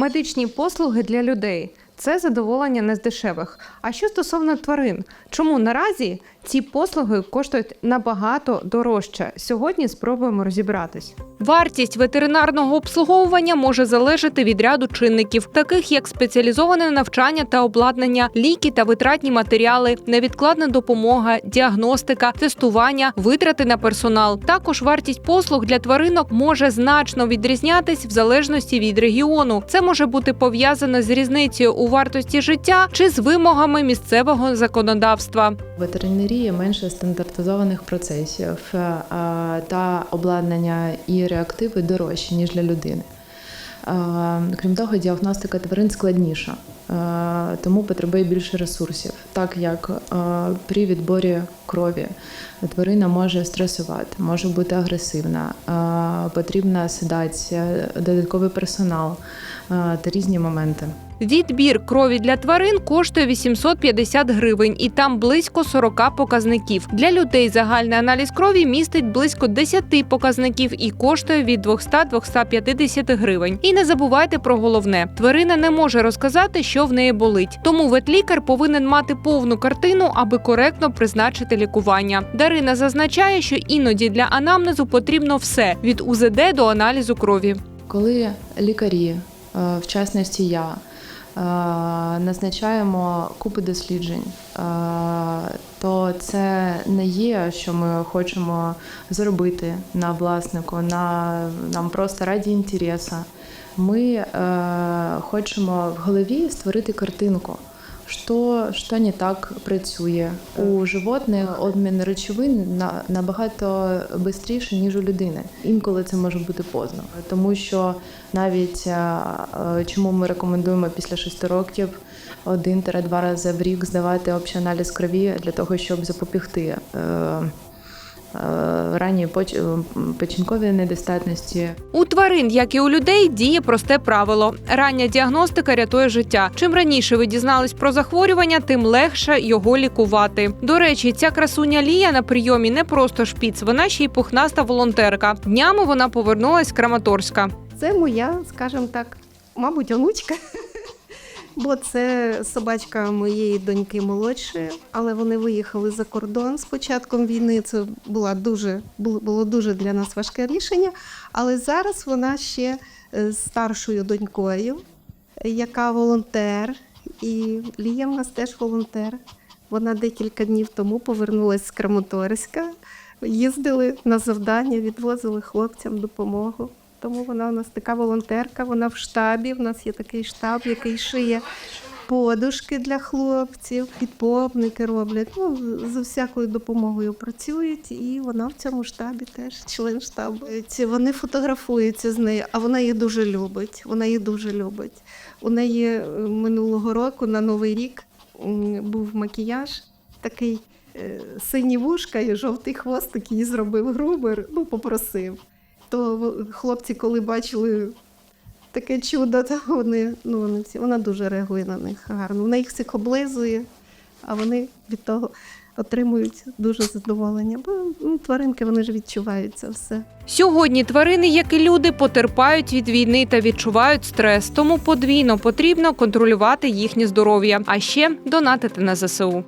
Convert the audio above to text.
Медичні послуги для людей це задоволення не з дешевих. А що стосовно тварин, чому наразі ці послуги коштують набагато дорожче? Сьогодні спробуємо розібратись. Вартість ветеринарного обслуговування може залежати від ряду чинників, таких як спеціалізоване навчання та обладнання, ліки та витратні матеріали, невідкладна допомога, діагностика, тестування, витрати на персонал. Також вартість послуг для тваринок може значно відрізнятись в залежності від регіону. Це може бути пов'язано з різницею у вартості життя чи з вимогами місцевого законодавства. Ветеринарія менше стандартизованих процесів е, та обладнання і реактиви дорожчі, ніж для людини. Е, Крім того, діагностика тварин складніша, е, тому потребує більше ресурсів, так як при відборі крові тварина може стресувати, може бути агресивна, потрібна седація, додатковий персонал та різні моменти. Відбір крові для тварин коштує 850 гривень, і там близько 40 показників. Для людей загальний аналіз крові містить близько 10 показників і коштує від 200-250 гривень. І не забувайте про головне: тварина не може розказати, що в неї болить. Тому ветлікар повинен мати повну картину, аби коректно призначити лікування. Дарина зазначає, що іноді для анамнезу потрібно все від УЗД до аналізу крові. Коли лікарі, е, в частності я, е, назначаємо купи досліджень, е, то це не є, що ми хочемо зробити на власнику, на нам просто раді інтересу. Ми хочемо в голові створити картинку. Що, що не так працює? У животних обмін речовин на набагато швидше, ніж у людини. Інколи це може бути поздно, тому що навіть е, е, чому ми рекомендуємо після 6 років один-два рази в рік здавати общий аналіз крові для того, щоб запобігти е, е, ранній поч- печінковій недостатності. У тварин, як і у людей, діє просте правило: рання діагностика рятує життя. Чим раніше ви дізнались про захворювання, тим легше його лікувати. До речі, ця красуня Лія на прийомі не просто шпіц, вона ще й пухнаста волонтерка. Днями вона повернулась з Краматорська. Це моя, скажімо так, мабуть, онучка. Бо це собачка моєї доньки молодшої, але вони виїхали за кордон з початком війни. Це була дуже, було, було дуже для нас важке рішення. Але зараз вона ще е, старшою донькою, яка волонтер. І Лія в нас теж волонтер. Вона декілька днів тому повернулася з Краматорська. Їздили на завдання, відвозили хлопцям допомогу. Тому вона у нас така волонтерка, вона в штабі. У нас є такий штаб, який шиє подушки для хлопців, підпопники роблять. Ну, з всякою допомогою працюють, і вона в цьому штабі теж член штабу. Ці вони фотографуються з нею, а вона їх дуже любить. Вона їх дуже любить. У неї е, минулого року на Новий рік був макіяж такий. е, Сині вушка і жовтий хвостик їй зробив грубер, ну попросив то хлопці, коли бачили таке чудо, то вони, ну, вони всі, вона дуже реагує на них гарно. Вона їх всіх облизує, а вони від того отримують дуже задоволення. Бо ну, тваринки вони ж відчувають це все. Сьогодні тварини, як і люди, потерпають від війни та відчувають стрес, тому подвійно потрібно контролювати їхнє здоров'я, а ще донатити на ЗСУ.